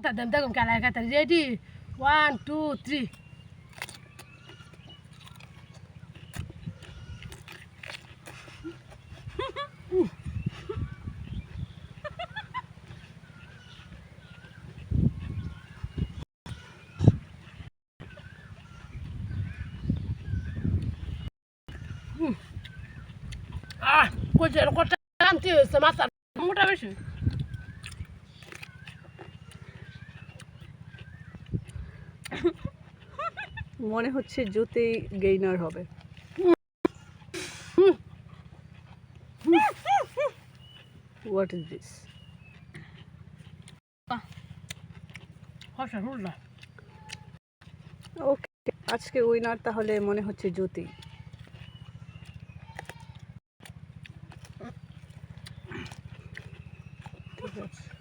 কোথা দেন দেখুন খেলা খেতে ready one two three ah কোচের কোটা আনতে হয়েছে মাথা মোটা বেশি মনে হচ্ছে জুতি গেইনার হবে। হোয়াট ইজ দিস ওকে আজকে উইনার তাহলে মনে হচ্ছে জ্যোতি ঠিক আছে।